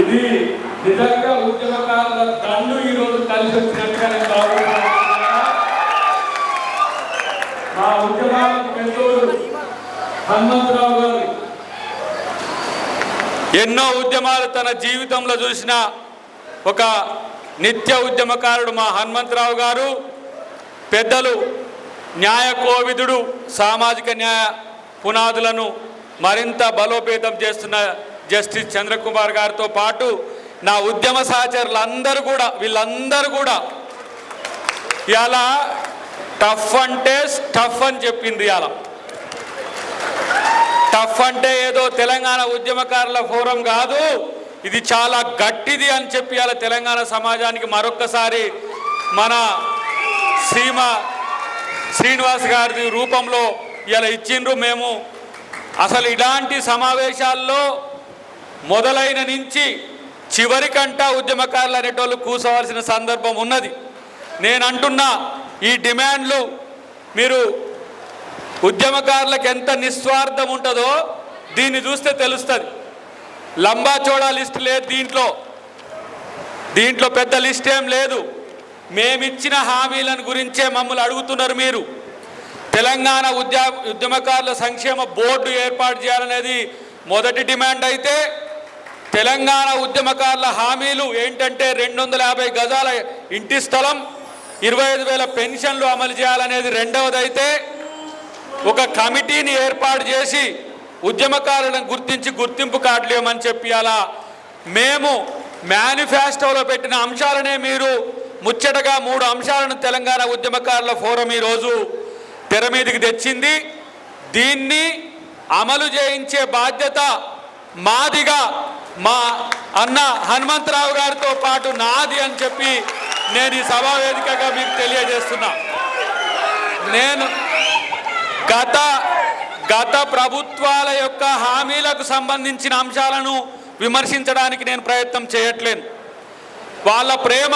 ఇది నిజంగా ఉద్యమకారుల దండు ఈ రోజు కలిసి వచ్చినట్టుగా నేను భావిస్తున్నాను. మా ఉద్యమాలకు పెద్దోడు హనుమంతరావు గారు. ఎన్నో ఉద్యమాలు తన జీవితంలో చూసిన ఒక నిత్య ఉద్యమకారుడు మా హనుమంతరావు గారు పెద్దలు న్యాయ కోవిదుడు సామాజిక న్యాయ పునాదులను మరింత బలోపేతం చేస్తున్న జస్టిస్ చంద్రకుమార్ గారితో పాటు నా ఉద్యమ సహచరులు అందరూ కూడా వీళ్ళందరూ కూడా. ఇలా టఫ్ అంటే టఫ్ అని చెప్పింది ఇలా టఫ్ అంటే ఏదో తెలంగాణ ఉద్యమకారుల ఫోరం కాదు ఇది చాలా గట్టిది అని చెప్పి అలా తెలంగాణ సమాజానికి మరొక్కసారి మన సీమ శ్రీనివాస్ గారి రూపంలో ఇలా ఇచ్చిండ్రు. మేము అసలు ఇలాంటి సమావేశాల్లో మొదలైన నుంచి చివరికంటా ఉద్యమకారులు అనేటోళ్ళు కూసవలసిన సందర్భం ఉన్నది. నేను అంటున్నా ఈ డిమాండ్లు మీరు ఉద్యమకారులకు ఎంత నిస్వార్థం ఉంటుందో దీన్ని చూస్తే తెలుస్తుంది. లంబాచోడా లిస్ట్ లేదు దీంట్లో. దీంట్లో పెద్ద లిస్ట్ ఏం లేదు. మేమిచ్చిన హామీలను గురించే మమ్మల్ని అడుగుతున్నారు మీరు. తెలంగాణ ఉద్య ఉద్యమకారుల సంక్షేమ బోర్డు ఏర్పాటు చేయాలనేది మొదటి డిమాండ్ అయితే తెలంగాణ ఉద్యమకారుల హామీలు ఏంటంటే రెండు వందల యాభై గజాల ఇంటి స్థలం ఇరవై ఐదు వేల పెన్షన్లు అమలు చేయాలనేది రెండవదైతే ఒక కమిటీని ఏర్పాటు చేసి ఉద్యమకారులను గుర్తించి గుర్తింపు కార్డులు ఇవ్వమని చెప్పి అలా మేము మేనిఫెస్టోలో పెట్టిన అంశాలనే మీరు ముచ్చటగా మూడు అంశాలను తెలంగాణ ఉద్యమకారుల ఫోరం ఈరోజు తెర మీదకి తెచ్చింది. దీన్ని అమలు చేయించే బాధ్యత మాదిగా మా అన్న హనుమంతరావు గారితో పాటు నాది అని చెప్పి నేను ఈ సభా వేదికగా మీకు తెలియజేస్తున్నా. నేను గత గత ప్రభుత్వాల యొక్క హామీలకు సంబంధించిన అంశాలను విమర్శించడానికి నేను ప్రయత్నం చేయట్లేను. వాళ్ళ ప్రేమ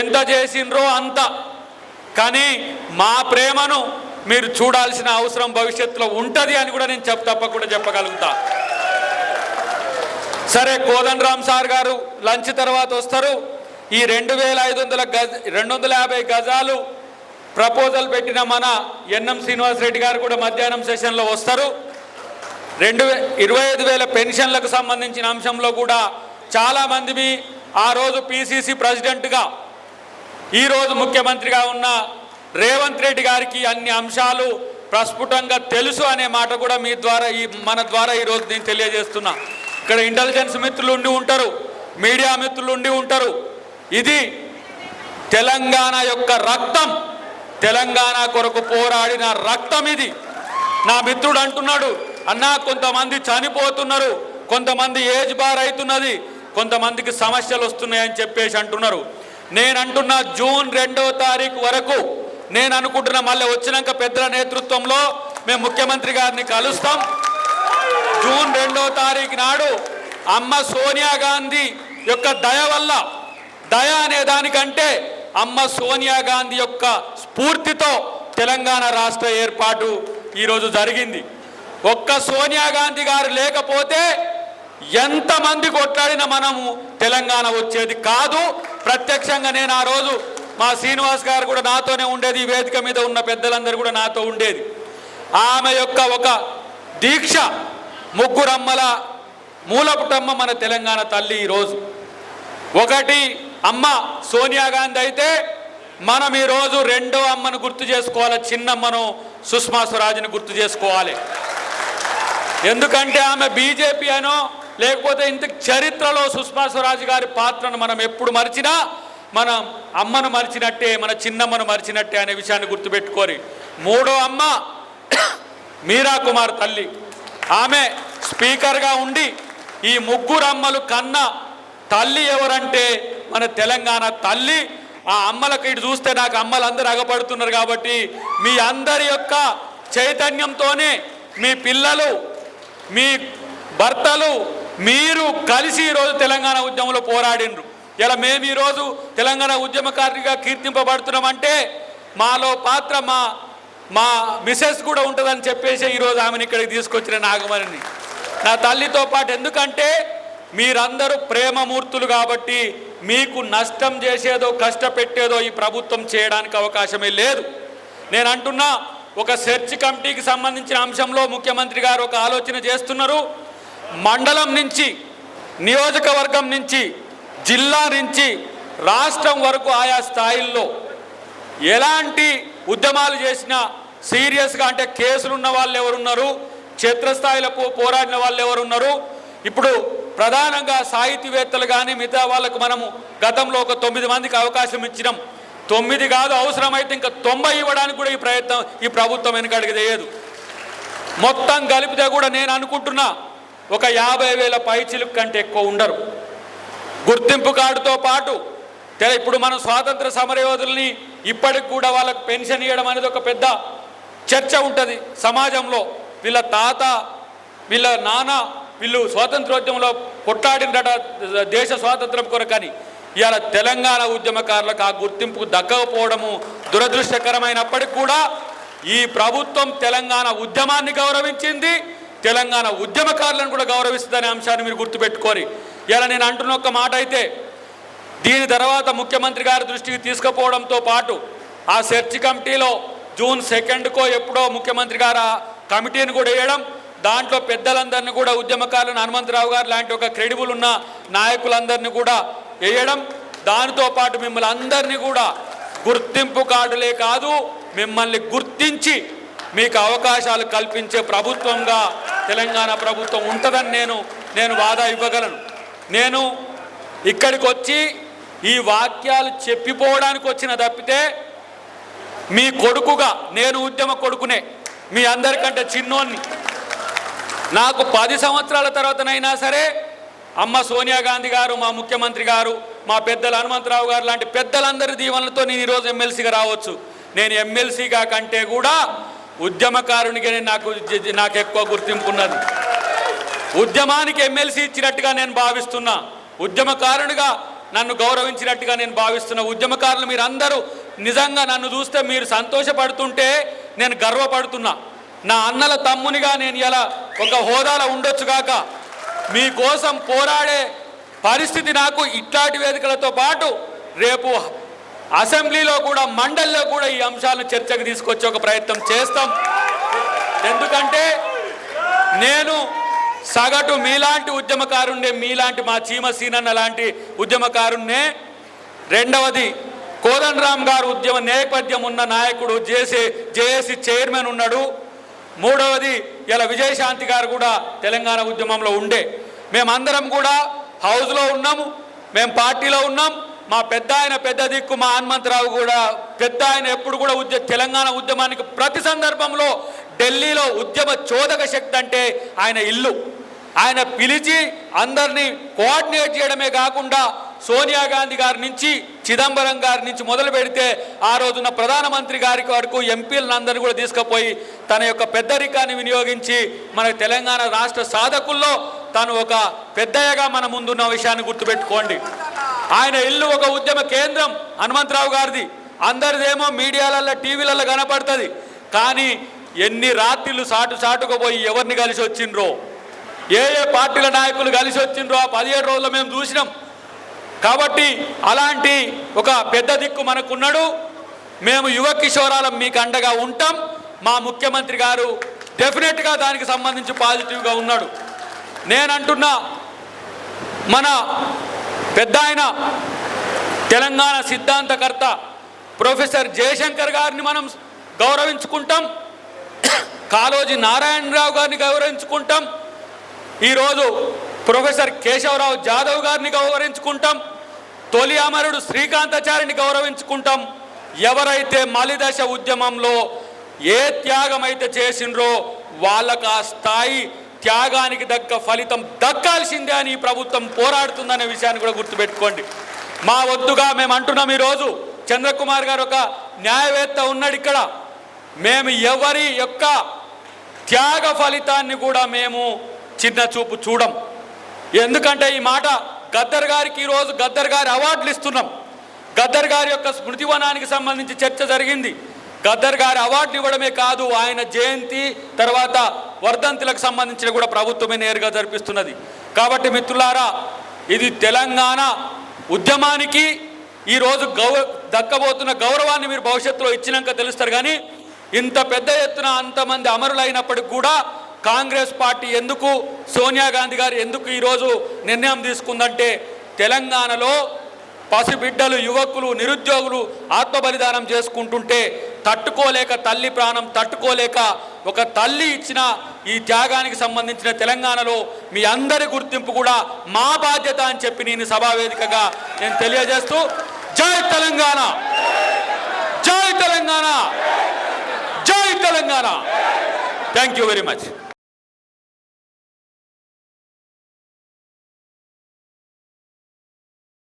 ఎంత చేసిండ్రో అంత. కానీ మా ప్రేమను మీరు చూడాల్సిన అవసరం భవిష్యత్తులో ఉంటుంది అని కూడా నేను చెప్ తప్పకుండా చెప్పగలుగుతా. సరే కోదండరామ్ సార్ గారు లంచ్ తర్వాత వస్తారు. ఈ రెండు వేల ఐదు వందల గజ రెండు వందల యాభై గజాలు ప్రపోజల్ పెట్టిన మన ఎన్ఎం శ్రీనివాసరెడ్డి గారు కూడా మధ్యాహ్నం సెషన్లో వస్తారు. రెండు వే ఇరవై ఐదు వేల పెన్షన్లకు సంబంధించిన అంశంలో కూడా చాలామంది మీ ఆ రోజు పిసిసి ప్రెసిడెంట్గా ఈరోజు ముఖ్యమంత్రిగా ఉన్న రేవంత్ రెడ్డి గారికి అన్ని అంశాలు ప్రస్ఫుటంగా తెలుసు అనే మాట కూడా మీ ద్వారా ఈ మన ద్వారా ఈరోజు నేను తెలియజేస్తున్నా. ఇక్కడ ఇంటెలిజెన్స్ మిత్రులు ఉండి ఉంటారు మీడియా మిత్రులు ఉండి ఉంటారు. ఇది తెలంగాణ యొక్క రక్తం. తెలంగాణ కొరకు పోరాడిన రక్తం ఇది. నా మిత్రుడు అంటున్నాడు అన్నా కొంతమంది చనిపోతున్నారు కొంతమంది ఏజ్ బార్ అవుతున్నది కొంతమందికి సమస్యలు వస్తున్నాయని చెప్పేసి అంటున్నారు. నేను అంటున్న జూన్ రెండో తారీఖు వరకు నేను అనుకుంటున్నా మళ్ళీ వచ్చినాక పెద్దల నేతృత్వంలో మేము ముఖ్యమంత్రి గారిని కలుస్తాం. జూన్ రెండో తారీఖు నాడు అమ్మ సోనియా గాంధీ యొక్క దయ వల్ల దయ అనే దానికంటే అమ్మ సోనియా గాంధీ యొక్క స్ఫూర్తితో తెలంగాణ రాష్ట్ర ఏర్పాటు ఈరోజు జరిగింది. ఒక్క సోనియా గాంధీ గారు లేకపోతే ఎంతమంది కొట్లాడినా మనము తెలంగాణ వచ్చేది కాదు. ప్రత్యక్షంగా నేను ఆ రోజు మా శ్రీనివాస్ గారు కూడా నాతోనే ఉండేది ఈ వేదిక మీద ఉన్న పెద్దలందరూ కూడా నాతో ఉండేది. ఆమె యొక్క ఒక దీక్ష ముగ్గురమ్మల మూలపుటమ్మ మన తెలంగాణ తల్లి ఈరోజు. ఒకటి అమ్మ సోనియా గాంధీ అయితే మనం ఈరోజు రెండో అమ్మను గుర్తు చేసుకోవాలి చిన్నమ్మను సుష్మా స్వరాజ్ని గుర్తు చేసుకోవాలి. ఎందుకంటే ఆమె బీజేపీ అనో లేకపోతే ఇంత చరిత్రలో సుష్మా స్వరాజ్ గారి పాత్రను మనం ఎప్పుడు మరిచినా మనం అమ్మను మరిచినట్టే మన చిన్నమ్మను మరిచినట్టే అనే విషయాన్ని గుర్తుపెట్టుకోరి మూడో అమ్మ మీరా కుమార్ తల్లి. ఆమె స్పీకర్గా ఉండి ఈ ముగ్గురు అమ్మలు కన్న తల్లి ఎవరంటే మన తెలంగాణ తల్లి ఆ అమ్మలకు ఇటు చూస్తే నాకు అమ్మలు అందరు అగపడుతున్నారు కాబట్టి మీ అందరి యొక్క చైతన్యంతోనే మీ పిల్లలు మీ భర్తలు మీరు కలిసి ఈరోజు తెలంగాణ ఉద్యమంలో పోరాడిండ్రు ఇలా మేము ఈరోజు తెలంగాణ ఉద్యమకారిగా కీర్తింపబడుతున్నామంటే మాలో పాత్ర మా మా మిసెస్ కూడా ఉంటుందని చెప్పేసి ఈరోజు ఆమెను ఇక్కడికి తీసుకొచ్చిన నాగమణిని. నా తల్లితో పాటు ఎందుకంటే మీరందరూ ప్రేమమూర్తులు కాబట్టి మీకు నష్టం చేసేదో కష్టపెట్టేదో ఈ ప్రభుత్వం చేయడానికి అవకాశమే లేదు. నేను అంటున్నా ఒక సెర్చ్ కమిటీకి సంబంధించిన అంశంలో ముఖ్యమంత్రి గారు ఒక ఆలోచన చేస్తున్నారు. మండలం నుంచి నియోజకవర్గం నుంచి జిల్లా నుంచి రాష్ట్రం వరకు ఆయా స్థాయిల్లో ఎలాంటి ఉద్యమాలు చేసినా సీరియస్గా అంటే కేసులు ఉన్న వాళ్ళు ఎవరున్నారు? క్షేత్రస్థాయిలో పోరాడిన వాళ్ళు ఎవరున్నారు? ఇప్పుడు ప్రధానంగా సాహితీవేత్తలు కానీ మిగతా వాళ్ళకు మనము గతంలో ఒక తొమ్మిది మందికి అవకాశం ఇచ్చినాం. తొమ్మిది కాదు అవసరమైతే ఇంకా తొంభై ఇవ్వడానికి కూడా ఈ ప్రయత్నం ఈ ప్రభుత్వం వెనకడికి చేయదు మొత్తం కలిపితే కూడా నేను అనుకుంటున్నా ఒక యాభై వేల పైచిలుకు కంటే ఎక్కువ ఉండరు. గుర్తింపు కార్డుతో పాటు ఇప్పుడు మనం స్వాతంత్ర సమరయోధుల్ని ఇప్పటికి కూడా వాళ్ళకు పెన్షన్ ఇవ్వడం అనేది ఒక పెద్ద చర్చ ఉంటుంది సమాజంలో. వీళ్ళ తాత వీళ్ళ నాన్న వీళ్ళు స్వాతంత్రోద్యమంలో కొట్లాడినట దేశ స్వాతంత్రం కొరకని. ఇవాళ తెలంగాణ ఉద్యమకారులకు ఆ గుర్తింపు దక్కకపోవడము దురదృష్టకరమైనప్పటికీ కూడా ఈ ప్రభుత్వం తెలంగాణ ఉద్యమాన్ని గౌరవించింది తెలంగాణ ఉద్యమకారులను కూడా గౌరవిస్తుందనే అంశాన్ని మీరు గుర్తుపెట్టుకోరి ఇలా నేను అంటున్న ఒక మాట అయితే దీని తర్వాత ముఖ్యమంత్రి గారి దృష్టికి తీసుకుపోవడంతో పాటు ఆ సెర్చ్ కమిటీలో జూన్ సెకండ్కో ఎప్పుడో ముఖ్యమంత్రి గారు కమిటీని కూడా వేయడం దాంట్లో పెద్దలందరినీ కూడా ఉద్యమకారులను హనుమంతరావు గారు లాంటి ఒక క్రెడిబుల్ ఉన్న నాయకులందరినీ కూడా వేయడం దానితో పాటు మిమ్మల్ని అందరినీ కూడా గుర్తింపు కార్డులే కాదు మిమ్మల్ని గుర్తించి మీకు అవకాశాలు కల్పించే ప్రభుత్వంగా తెలంగాణ ప్రభుత్వం ఉంటుందని నేను నేను వాదా ఇవ్వగలను. నేను ఇక్కడికి వచ్చి ఈ వాక్యాలు చెప్పిపోవడానికి వచ్చిన తప్పితే మీ కొడుకుగా నేను ఉద్యమ కొడుకునే మీ అందరికంటే చిన్నోన్ని. నాకు పది సంవత్సరాల తర్వాతనైనా సరే అమ్మ సోనియా గాంధీ గారు మా ముఖ్యమంత్రి గారు మా పెద్దలు హనుమంతరావు గారు లాంటి పెద్దలందరి దీవెనలతో నేను ఈరోజు ఎమ్మెల్సీగా రావచ్చు. నేను ఎమ్మెల్సీగా కంటే కూడా ఉద్యమకారునిగా నాకు నాకు ఎక్కువ గుర్తింపు ఉన్నది. ఉద్యమానికి ఎమ్మెల్సీ ఇచ్చినట్టుగా నేను భావిస్తున్నా. ఉద్యమకారునిగా నన్ను గౌరవించినట్టుగా నేను భావిస్తున్నా. ఉద్యమకారులు మీరందరూ నిజంగా నన్ను చూస్తే మీరు సంతోషపడుతుంటే నేను గర్వపడుతున్నా. నా అన్నల తమ్మునిగా నేను ఇలా ఒక హోదాలో ఉండొచ్చు కాక మీకోసం పోరాడే పరిస్థితి నాకు ఇట్లాంటి వేదికలతో పాటు రేపు అసెంబ్లీలో కూడా మండలిలో కూడా ఈ అంశాలను చర్చకు తీసుకొచ్చే ఒక ప్రయత్నం చేస్తాం. ఎందుకంటే నేను సగటు మీలాంటి ఉద్యమకారుణ్ణే మీలాంటి మా చీమ సీనన్న లాంటి ఉద్యమకారుణ్ణే. రెండవది కోదండరామ్ గారు ఉద్యమ నేపథ్యం ఉన్న నాయకుడు జేసీ జేఏసీ చైర్మన్ ఉన్నాడు. మూడవది ఇలా విజయశాంతి గారు కూడా తెలంగాణ ఉద్యమంలో ఉండే. మేమందరం కూడా హౌస్లో ఉన్నాము మేము పార్టీలో ఉన్నాం. మా పెద్ద ఆయన పెద్ద దిక్కు మా హనుమంతరావు కూడా పెద్ద ఆయన ఎప్పుడు కూడా ఉద్య తెలంగాణ ఉద్యమానికి ప్రతి సందర్భంలో ఢిల్లీలో ఉద్యమ చోదక శక్తి అంటే ఆయన ఇల్లు. ఆయన పిలిచి అందరినీ కోఆర్డినేట్ చేయడమే కాకుండా సోనియా గాంధీ గారి నుంచి చిదంబరం గారి నుంచి మొదలు పెడితే ఆ రోజున ప్రధానమంత్రి గారికి వరకు ఎంపీలందరినీ కూడా తీసుకుపోయి తన యొక్క పెద్దరికాన్ని వినియోగించి మన తెలంగాణ రాష్ట్ర సాధకుల్లో తను ఒక పెద్దయ్యగా మన ముందున్న విషయాన్ని గుర్తుపెట్టుకోండి. ఆయన ఇల్లు ఒక ఉద్యమ కేంద్రం హనుమంతరావు గారిది. అందరిదేమో మీడియాలలో టీవీలలో కనపడుతుంది. కానీ ఎన్ని రాత్రిళ్ళు సాటు సాటుకు పోయి ఎవరిని కలిసి వచ్చిండ్రో ఏ ఏ పార్టీల నాయకులు కలిసి వచ్చిండ్రో ఆ పదిహేడు రోజులు మేము చూసినాం. కాబట్టి అలాంటి ఒక పెద్ద దిక్కు మనకున్నాడు. మేము యువ కిషోరాలం మీకు అండగా ఉంటాం. మా ముఖ్యమంత్రి గారు డెఫినెట్గా దానికి సంబంధించి పాజిటివ్గా ఉన్నాడు. నేనంటున్నా మన పెద్ద ఆయన తెలంగాణ సిద్ధాంతకర్త ప్రొఫెసర్ జయశంకర్ గారిని మనం గౌరవించుకుంటాం. కాళోజీ నారాయణరావు గారిని గౌరవించుకుంటాం. ఈరోజు ప్రొఫెసర్ కేశవరావు జాదవ్ గారిని గౌరవించుకుంటాం. తొలి అమరుడు శ్రీకాంతాచారిని గౌరవించుకుంటాం. ఎవరైతే మలిదశ ఉద్యమంలో ఏ త్యాగం అయితే చేసిండ్రో వాళ్ళకు ఆ స్థాయి త్యాగానికి దగ్గ ఫలితం దక్కాల్సిందే అని ఈ ప్రభుత్వం పోరాడుతుందనే విషయాన్ని కూడా గుర్తుపెట్టుకోండి. మా వద్దుగా మేము అంటున్నాం ఈరోజు చంద్రకుమార్ గారు ఒక న్యాయవేత్త ఉన్నాడు ఇక్కడ. మేము ఎవరి యొక్క త్యాగ ఫలితాన్ని కూడా మేము చిన్న చూపు చూడం. ఎందుకంటే ఈ మాట గద్దర్ గారికి ఈరోజు గద్దర్ గారి అవార్డులు ఇస్తున్నాం. గద్దర్ గారి యొక్క స్మృతివనానికి సంబంధించి చర్చ జరిగింది. గద్దర్ గారి అవార్డులు ఇవ్వడమే కాదు ఆయన జయంతి తర్వాత వర్ధంతులకు సంబంధించిన కూడా ప్రభుత్వమే నేరుగా జరిపిస్తున్నది. కాబట్టి మిత్రులారా ఇది తెలంగాణ ఉద్యమానికి ఈరోజు గౌ దక్కబోతున్న గౌరవాన్ని మీరు భవిష్యత్తులో ఇచ్చినాక తెలుస్తారు. కానీ ఇంత పెద్ద ఎత్తున అంతమంది అమరులైనప్పటికి కూడా కాంగ్రెస్ పార్టీ ఎందుకు సోనియా గాంధీ గారు ఎందుకు ఈరోజు నిర్ణయం తీసుకుందంటే తెలంగాణలో పసిబిడ్డలు యువకులు నిరుద్యోగులు ఆత్మబలిదానం చేసుకుంటుంటే తట్టుకోలేక తల్లి ప్రాణం తట్టుకోలేక ఒక తల్లి ఇచ్చిన ఈ త్యాగానికి సంబంధించిన తెలంగాణలో మీ అందరి గుర్తింపు కూడా మా బాధ్యత అని చెప్పి నేను సభావేదికగా నేను తెలియజేస్తూ జై తెలంగాణ! జై తెలంగాణ! జై Telangana! Thank you very much